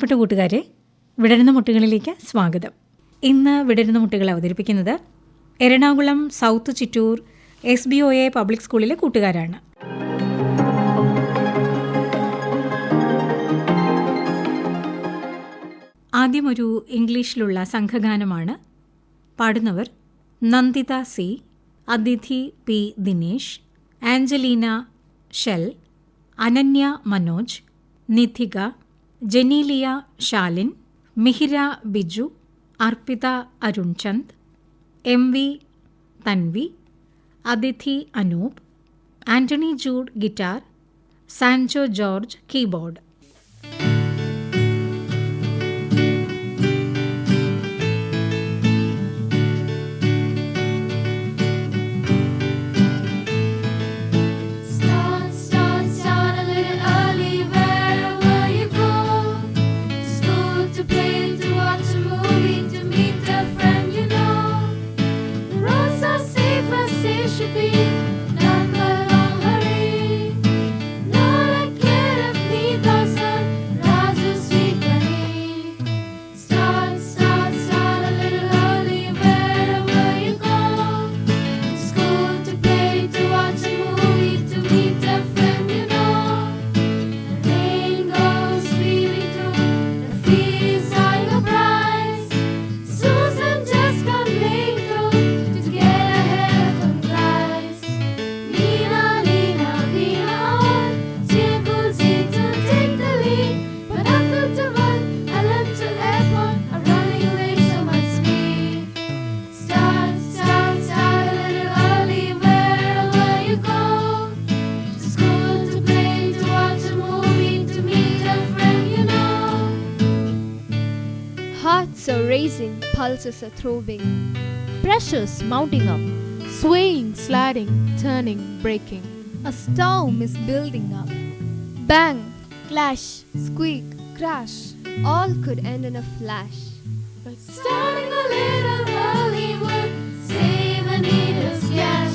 പ്രിയപ്പെട്ട കൂട്ടുകാരെ വിടരുന്ന മുട്ടുകളിലേക്ക് സ്വാഗതം. ഇന്ന് വിടരുന്ന മുട്ടുകൾ അവതരിപ്പിക്കുന്നത് Ernakulam south Chittoor S B O A public സ്കൂളിലെ കൂട്ടുകാരാണ്. ആദ്യം ഒരു ഇംഗ്ലീഷിലുള്ള സംഘഗാനമാണ് പാടുന്നവർ Nanditha C Athithi P Dinesh Angelina shell Ananya Manoj Nidhika Genelia Shalin Mihira Biju Arpitha Arunchand M V Thanvi Athithi Anoop Antony Jude guitar Sanjo George keyboard should be. Racing, pulses are throbbing. pressures mounting up, swaying, sliding, turning, breaking. A storm is building up. Bang, clash, squeak, crash. All could end in a flash. But Starting a little early would save cash.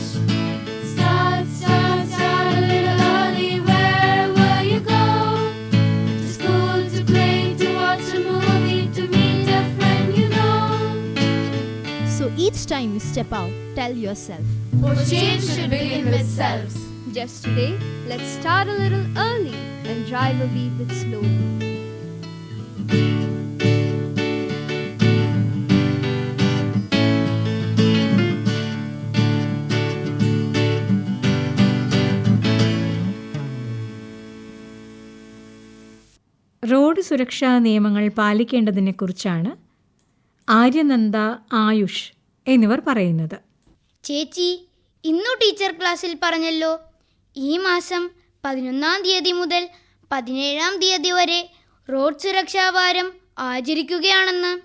Each time you step out, tell yourself, For change should begin with self. Just today, let's start a little early and drive a wee bit slowly. Road സുരക്ഷാ നിയമങ്ങൾ പാലിക്കേണ്ടതിനെക്കുറിച്ചാണ് ആര്യനന്ദ ആയുഷ് എന്നിവർ പറയുന്നത്. ചേച്ചി ഇന്നു teacher ക്ലാസ്സിൽ പറഞ്ഞല്ലോ ഈ മാസം പതിനൊന്നാം തീയതി മുതൽ പതിനേഴാം തീയതി വരെ റോഡ് സുരക്ഷാ വാരം ആചരിക്കുകയാണെന്ന്.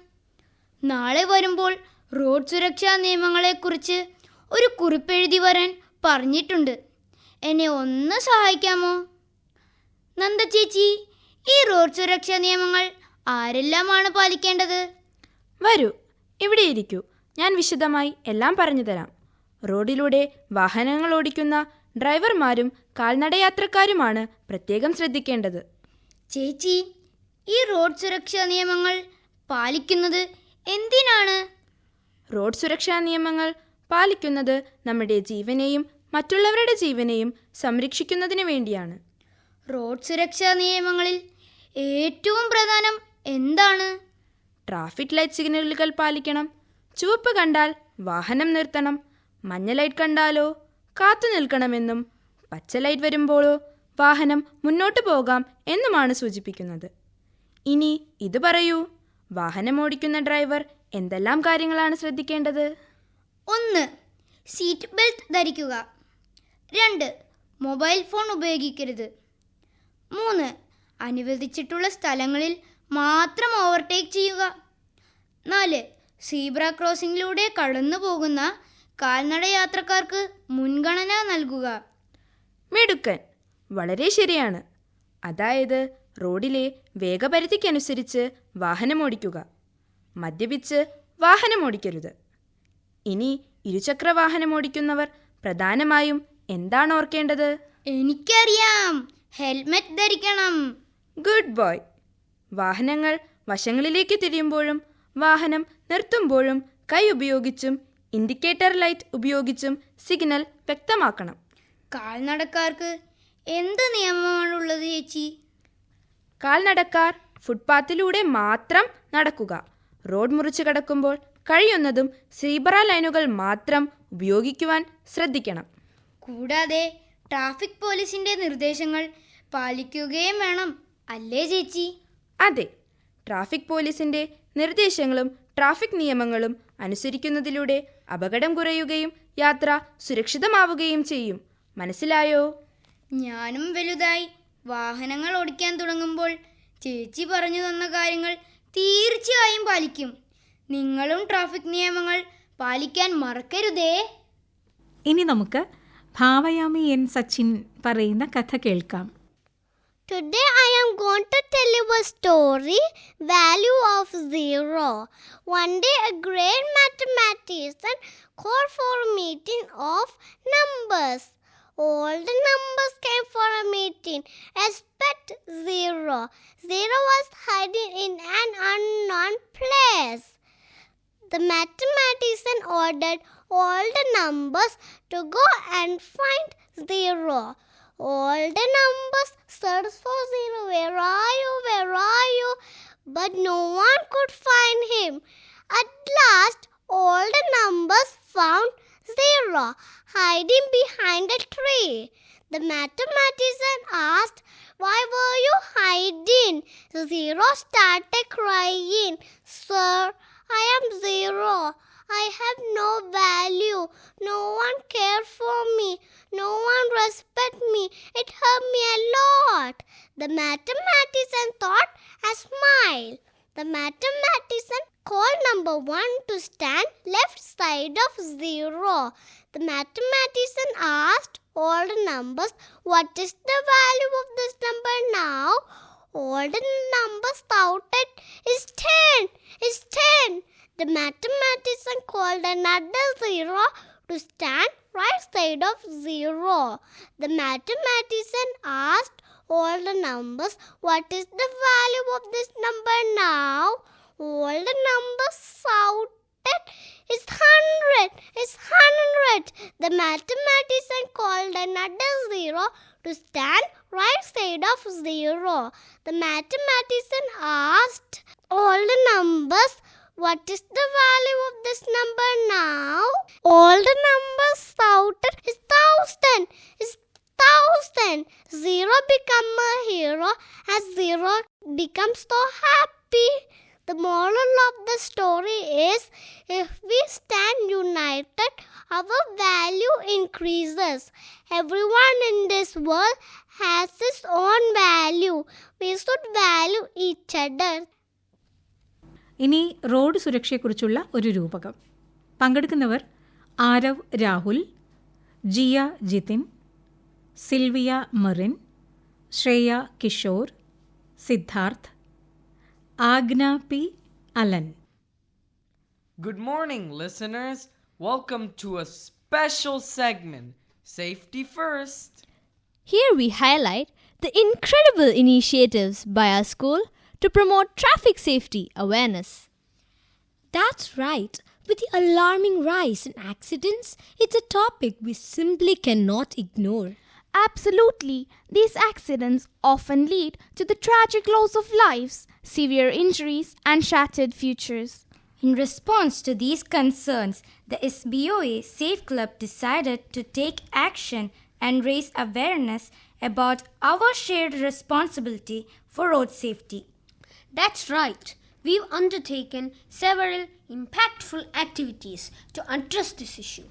നാളെ വരുമ്പോൾ റോഡ് സുരക്ഷാ നിയമങ്ങളെക്കുറിച്ച് ഒരു കുറിപ്പെഴുതി വരാൻ പറഞ്ഞിട്ടുണ്ട്. എന്നെ ഒന്ന് സഹായിക്കാമോ? നന്ദ ചേച്ചി ഈ റോഡ് സുരക്ഷാ നിയമങ്ങൾ ആരെല്ലാമാണ് പാലിക്കേണ്ടത്? വരൂ ഇവിടെ ഇരിക്കൂ. ഞാൻ വിശദമായി എല്ലാം പറഞ്ഞു തരാം. റോഡിലൂടെ വാഹനങ്ങൾ ഓടിക്കുന്ന ഡ്രൈവർമാരും കാൽനടയാത്രക്കാരുമാണ് പ്രത്യേകം ശ്രദ്ധിക്കേണ്ടത്. ചേച്ചി ഈ റോഡ് സുരക്ഷാ നിയമങ്ങൾ പാലിക്കുന്നത് എന്തിനാണ്? റോഡ് സുരക്ഷാ നിയമങ്ങൾ പാലിക്കുന്നത് നമ്മുടെ ജീവനെയും മറ്റുള്ളവരുടെ ജീവനെയും സംരക്ഷിക്കുന്നതിന് വേണ്ടിയാണ്. റോഡ് സുരക്ഷാ നിയമങ്ങളിൽ ഏറ്റവും പ്രധാനം എന്താണ്? ട്രാഫിക് ലൈറ്റ് സിഗ്നലുകൾ പാലിക്കണം. ചുവപ്പ് കണ്ടാൽ വാഹനം നിർത്തണം മഞ്ഞ ലൈറ്റ് കണ്ടാലോ കാത്തു നിൽക്കണമെന്നും പച്ച ലൈറ്റ് വരുമ്പോഴോ വാഹനം മുന്നോട്ട് പോകാം എന്നുമാണ് സൂചിപ്പിക്കുന്നത്. ഇനി ഇത് പറയൂ വാഹനം ഓടിക്കുന്ന ഡ്രൈവർ എന്തെല്ലാം കാര്യങ്ങളാണ് ശ്രദ്ധിക്കേണ്ടത്? ഒന്ന് സീറ്റ് ബെൽറ്റ് ധരിക്കുക. രണ്ട് മൊബൈൽ ഫോൺ ഉപയോഗിക്കരുത്. മൂന്ന് അനുവദിച്ചിട്ടുള്ള സ്ഥലങ്ങളിൽ മാത്രം ഓവർടേക്ക് ചെയ്യുക. നാല് സീബ്ര ക്രോസിംഗിലൂടെ കടന്നു പോകുന്ന കാൽനട യാത്രക്കാർക്ക് മുൻഗണന നൽകുക. മിടുക്കൻ. വളരെ ശരിയാണ്. അതായത് റോഡിലെ വേഗപരിധിക്കനുസരിച്ച് വാഹനമോടിക്കുക. മദ്യപിച്ച് വാഹനമോടിക്കരുത്. ഇനി ഇരുചക്ര വാഹനമോടിക്കുന്നവർ പ്രധാനമായും എന്താണ് ഓർക്കേണ്ടത്? എനിക്കറിയാം. ഹെൽമെറ്റ് ധരിക്കണം. Good boy. വാഹനങ്ങൾ വശങ്ങളിലേക്ക് തിരിയുമ്പോഴും വാഹനം നിർത്തുമ്പോഴും കൈ ഉപയോഗിച്ചും ഇൻഡിക്കേറ്റർ ലൈറ്റ് ഉപയോഗിച്ചും സിഗ്നൽ വ്യക്തമാക്കണം. കാൽനടക്കാർക്ക് എന്ത് നിയമമാണുള്ളത് ചേച്ചി? കാൽനടക്കാർ ഫുട്പാത്തിലൂടെ മാത്രം നടക്കുക. റോഡ് മുറിച്ച് കടക്കുമ്പോൾ കഴിയുന്നതും സീബ്ര ലൈനുകൾ മാത്രം ഉപയോഗിക്കുവാൻ ശ്രദ്ധിക്കണം. കൂടാതെ ട്രാഫിക് പോലീസിന്റെ നിർദ്ദേശങ്ങൾ പാലിക്കുകയും വേണം. അല്ലേ ചേച്ചി? അതെ ട്രാഫിക് പോലീസിന്റെ നിർദ്ദേശങ്ങളും ട്രാഫിക് നിയമങ്ങളും അനുസരിക്കുന്നതിലൂടെ അപകടം കുറയുകയും യാത്ര സുരക്ഷിതമാവുകയും ചെയ്യും. മനസ്സിലായോ? ഞാനും വലുതായി വാഹനങ്ങൾ ഓടിക്കാൻ തുടങ്ങുമ്പോൾ ചേച്ചി പറഞ്ഞു തന്ന കാര്യങ്ങൾ തീർച്ചയായും പാലിക്കും. നിങ്ങളും ട്രാഫിക് നിയമങ്ങൾ പാലിക്കാൻ മറക്കരുതേ. ഇനി നമുക്ക് ഭാവയാമി എൻ സച്ചിൻ പറയുന്ന കഥ കേൾക്കാം. Today I am going to tell you a story value of zero. One day a great mathematician called for a meeting of numbers. All the numbers came for a meeting except zero. Zero was hiding in an unknown place. The mathematician ordered all the numbers to go and find zero. All the numbers searched for zero. Where are you? Where are you? But no one could find him. At last, all the numbers found zero, hiding behind a tree. The mathematician asked, Why were you hiding? Zero started crying. Sir, I am zero. I have no value. No one cared for me. No one respect me. It hurt me a lot. The mathematician thought and smiled. The mathematician called number one to stand left side of zero. The mathematician asked all the numbers, What is the value of this number now? All the numbers shouted, Is ten, is ten. The mathematician called another zero to stand right side of zero. The mathematician asked all the numbers, What is the value of this number now? All the numbers shouted, It's hundred, it's hundred. The mathematician called another zero to stand right side of zero. The mathematician asked all the numbers, what is the value of this number now? All the numbers shouted, is thousand, is thousand. Zero become a hero as zero becomes so happy. The moral of the story is if we stand united, our value increases. Everyone in this world has his own value. We should value each other. ഇനി road സുരക്ഷയെക്കുറിച്ചുള്ള ഒരു രൂപകം പങ്കെടുക്കുന്നവർ Aarav Rahul Jiya Jithin Sylvia Merin Shreya Kishore Siddharth Agna P. Allen. Good morning, listeners. Welcome to a special segment Safety First. Here we highlight the incredible initiatives by our school to promote traffic safety awareness. That's right. With the alarming rise in accidents, it's a topic we simply cannot ignore. Absolutely. These accidents often lead to the tragic loss of lives, severe injuries, and shattered futures. In response to these concerns, the SBOA Safe Club decided to take action and raise awareness about our shared responsibility for road safety. That's right. We've undertaken several impactful activities to address this issue.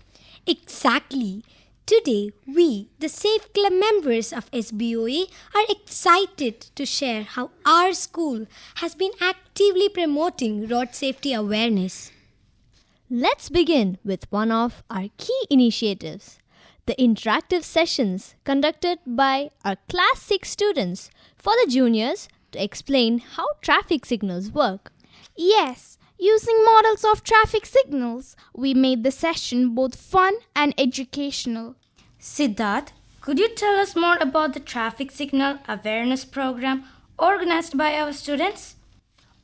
Exactly. Today, we, the Safe Club members of SBOA, are excited to share how our school has been actively promoting road safety awareness. Let's begin with one of our key initiatives the interactive sessions conducted by our Class 6 students for the juniors to explain how traffic signals work. Yes, using models of traffic signals, we made the session both fun and educational. Siddharth, could you tell us more about the traffic signal awareness program organized by our students?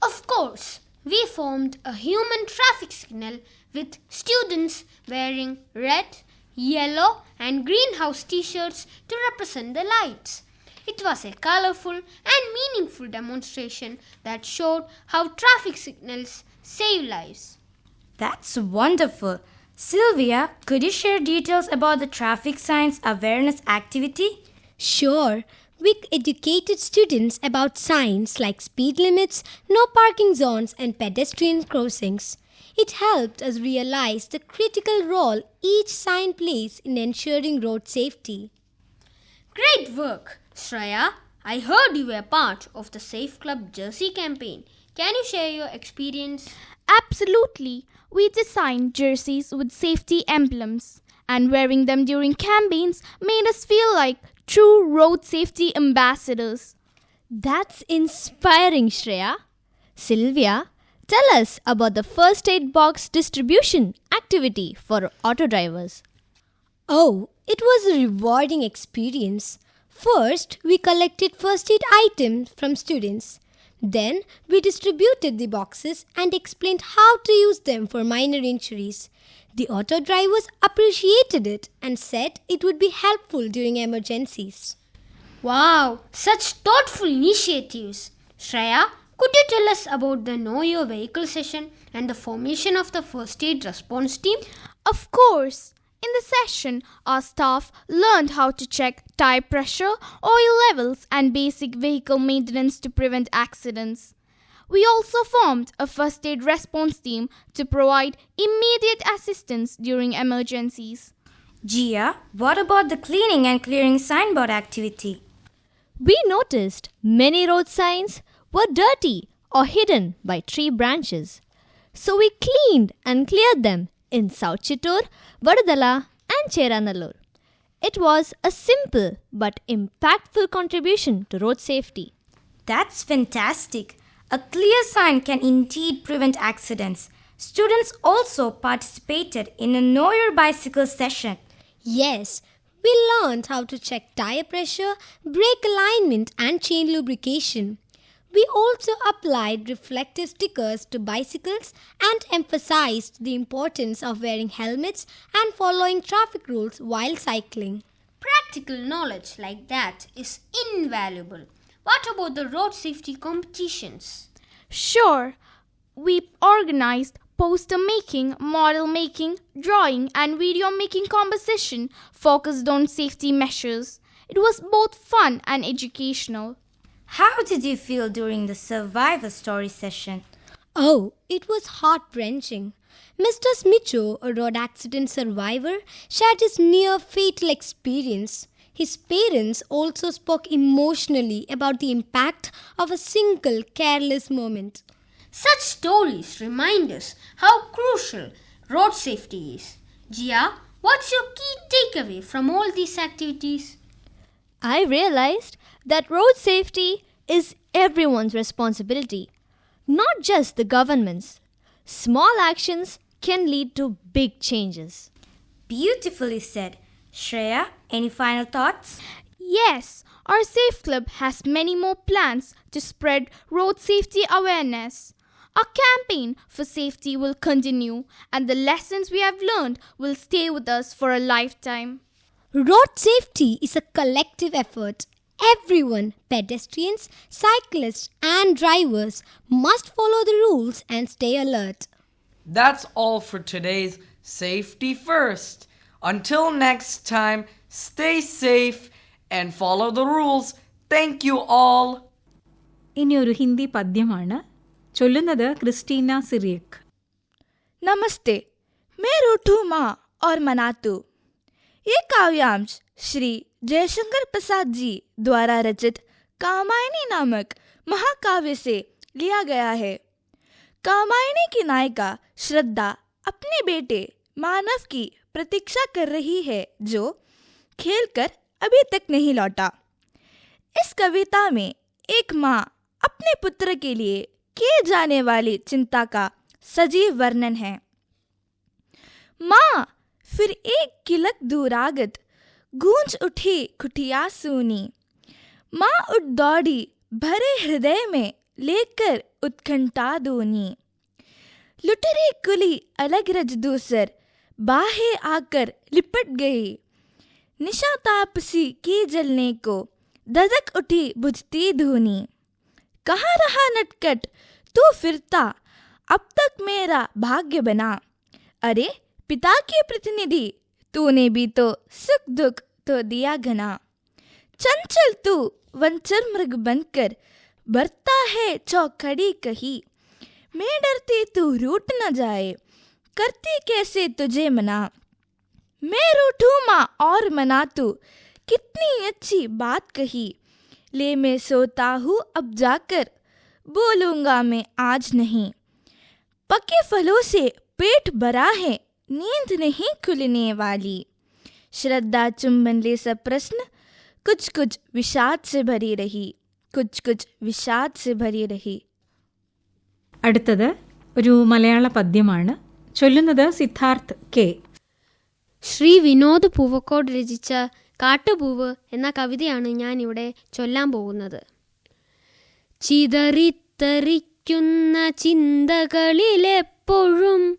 Of course, we formed a human traffic signal with students wearing red, yellow, and greenhouse t shirts to represent the lights. It was a colorful and meaningful demonstration that showed how traffic signals save lives. That's wonderful. Sylvia, could you share details about the traffic signs awareness activity? Sure. We educated students about signs like speed limits, no parking zones, and pedestrian crossings. It helped us realize the critical role each sign plays in ensuring road safety. Great work, Shreya. I heard you were part of the Safe Club Jersey campaign. Can you share your experience? Absolutely. We designed jerseys with safety emblems, and wearing them during campaigns made us feel like true road safety ambassadors. That's inspiring, Shreya. Sylvia, tell us about the first aid box distribution activity for auto drivers. Oh, it was a rewarding experience. First, we collected first aid items from students. Then, we distributed the boxes and explained how to use them for minor injuries. The auto drivers appreciated it and said it would be helpful during emergencies. Wow, such thoughtful initiatives. Shreya, could you tell us about the Know Your Vehicle session and the formation of the first aid response team? Of course. In the session, our staff learned how to check tire pressure, oil levels, and basic vehicle maintenance to prevent accidents. We also formed a first aid response team to provide immediate assistance during emergencies. Gia, what about the cleaning and clearing signboard activity? We noticed many road signs were dirty or hidden by tree branches. So we cleaned and cleared them in South Chittor, Vadadala, and Cheranallur. It was a simple but impactful contribution to road safety. That's fantastic. A clear sign can indeed prevent accidents. Students also participated in a Know Your Bicycle session. Yes, we learned how to check tire pressure, brake alignment, and chain lubrication. We also applied reflective stickers to bicycles and emphasized the importance of wearing helmets and following traffic rules while cycling. Practical knowledge like that is invaluable. What about the road safety competitions? Sure, we organized poster making, model making, drawing, and video making competition focused on safety measures. It was both fun and educational. How did you feel during the survivor story session? Oh, it was heart wrenching. Mr. Smicho, a road accident survivor, shared his near fatal experience. His parents also spoke emotionally about the impact of a single careless moment. Such stories remind us how crucial road safety is. Gia, what's your key takeaway from all these activities? I realized that road safety is everyone's responsibility, not just the government's. Small actions can lead to big changes. Beautifully said. Shreya, any final thoughts? Yes, our Safe Club has many more plans to spread road safety awareness. Our campaign for safety will continue, and the lessons we have learned will stay with us for a lifetime. Road safety is a collective effort. Everyone, pedestrians, cyclists, and drivers, must follow the rules and stay alert. That's all for today's Safety First. Until next time, stay safe and follow the rules. Thank you all. ഇനിയൊരു ഹിന്ദി പദ്യമാണ് ചൊല്ലുന്നത് Christina Cyriac നമസ്തേ മേ റൂട്ടു മാ ഓർ മനാത്തു ഈ കാവ്യാംശ് Sri. Jaishankar Prasad ji द्वारा रचित कामायनी नामक महाकाव्य से लिया गया है। कामायनी की नायिका श्रद्धा अपने बेटे मानव की प्रतीक्षा कर रही है, जो खेलकर अभी तक नहीं लौटा। इस कविता में एक माँ अपने पुत्र के लिए किए जाने वाली चिंता का सजीव वर्णन है। माँ फिर एक किलक दूरागत गूंज उठी खुटिया सूनी। माँ उठ दौड़ी, भरे हृदय में लेकर उत्कंठा दोनी। लुटरी कुली अलग रज दूसर, बाहे आकर लिपट गई। निशा तापसी की जलने को, ददक उठी बुझती धूनी। कहाँ रहा नटकट तू फिरता, अब तक मेरा भाग्य बना। अरे, पिता के प्रतिनिधि, तूने भी तो सुख दुख तो दिया घना। चंचल तू वंचर मृग बनकर, बरता है चौखड़ी कही। मैं डरती तू रूट न जाए, करती कैसे तुझे मना। मैं रूठू माँ, और मना तू, कितनी अच्छी बात कही। ले मैं सोता हूँ अब जाकर, बोलूँगा मैं आज नहीं। पके फलों से पेट भरा है, नींद नहीं खुलने वाली। श्रद्धा चुंबन ले सब प्रश्न कुछ कुछ विषाद से भरी रही कुछ कुछ विषाद से भरी रही അടുത്തത് ഒരു മലയാള പദ്യമാണ് ചൊല്ലുന്നത് സിദ്ധാർത്ഥ് കെ ശ്രീ വിനോദ് പൂവക്കോട് രചിച്ച കാട്ടുപൂവ് എന്ന കവിതയാണ് ഞാൻ ഇവിടെ ചൊല്ലാൻ പോകുന്നത് ചിതറിത്തെറിക്കുന്ന ചിന്തകളിലെപ്പോഴും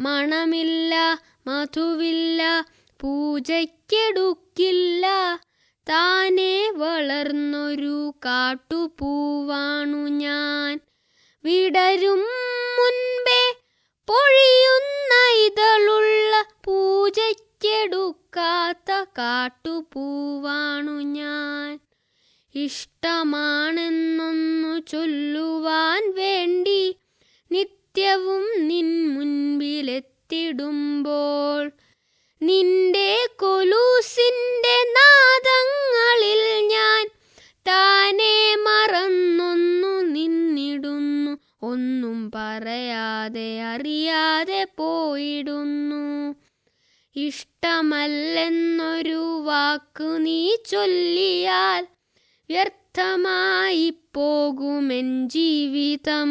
മണമില്ല മധുവില്ല പൂജയ്ക്കെടുക്കില്ല. താനെ വളർന്നൊരു കാട്ടുപൂവാണു ഞാൻ. വിടരും മുൻപേ പൊഴിയുന്ന ഇതളുള്ള പൂജയ്ക്കെടുക്കാത്ത കാട്ടുപൂവാണു ഞാൻ. ഇഷ്ടമാണെന്നൊന്നു ചൊല്ലുവാൻ വേണ്ടി നിത്യവും നിൻ മുൻപിലെത്തിടുമ്പോൾ നിന്റെ കൊലൂസിന്റെ നാദങ്ങളിൽ ഞാൻ താനെ മറന്നൊന്നു നിന്നിടുന്നു. ഒന്നും പറയാതെ അറിയാതെ പോയിടുന്നു. ഇഷ്ടമല്ലെന്നൊരു വാക്ക് നീ ചൊല്ലിയാൽ വ്യർത്ഥമായി പോകുമെൻ ജീവിതം.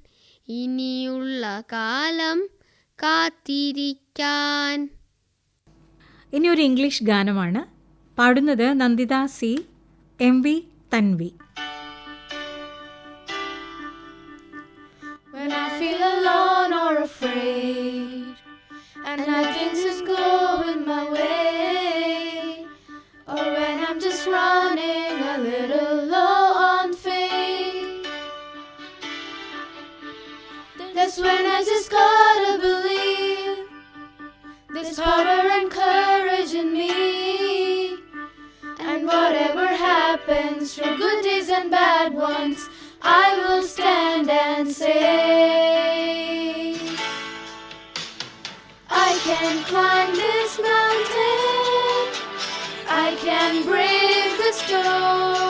ഇനിയുള്ള കാലം കാത്തിരിക്കാൻ. ഇനി ഒരു ഇംഗ്ലീഷ് ഗാനമാണ്. പാടുന്നത് Nanditha C. M V Thanvi. That's when I just gotta believe there's power and courage in me. And whatever happens, through good days and bad ones, I will stand and say, I can climb this mountain. I can brave the storm.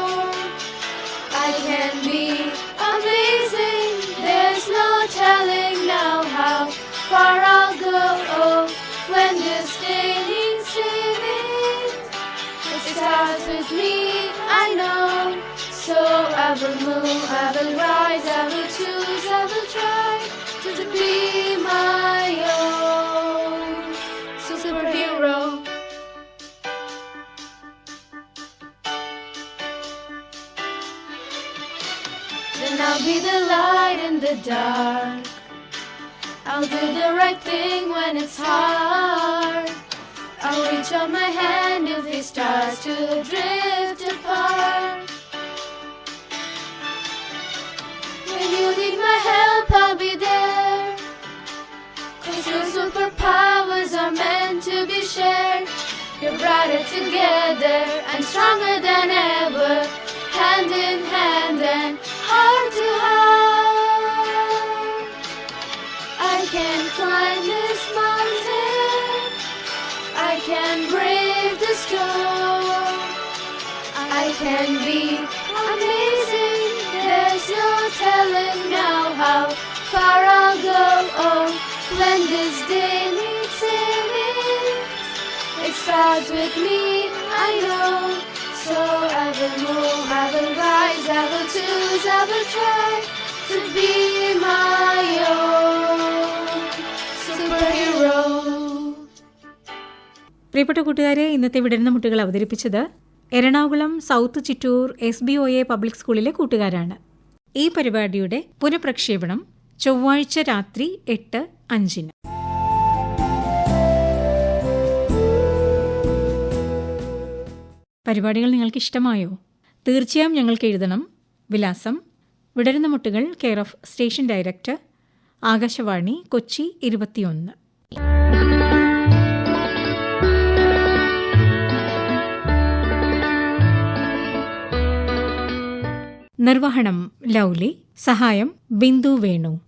I will move, I will rise, I will choose, I will try to be my own superhero. Then I'll be the light in the dark. I'll do the right thing when it's hard. I'll reach out my hand if it starts to drift to be shared. You're brighter together and stronger than ever. Hand in hand and heart to heart. I can climb this mountain. I can brave the storm. I can be amazing. There's no telling now how far I'll go. Oh, when this day starts with me. I know. So I will move, I will rise, I will choose, I will try to be my own superhero. പ്രിയപ്പെട്ട കൂട്ടുകാരെ ഇന്നത്തെ വിടരുന്ന മുട്ടുകൾ അവതരിപ്പിച്ചത് Ernakulam south Chittoor S B O A public സ്കൂളിലെ കൂട്ടുകാരാണ് ഈ പരിപാടിയുടെ പുനഃപ്രക്ഷേപണം ചൊവ്വാഴ്ച രാത്രി എട്ട് അഞ്ചിന് പരിപാടികൾ നിങ്ങൾക്ക് ഇഷ്ടമായോ തീർച്ചയായും ഞങ്ങൾക്ക് എഴുതണം. വിലാസം. വിടരുന്ന മുട്ടുകൾ care of station director. Akashvani Kochi ഇരുപത്തിയൊന്ന്. നിർവഹണം ലൗലി. സഹായം ബിന്ദു വേണു.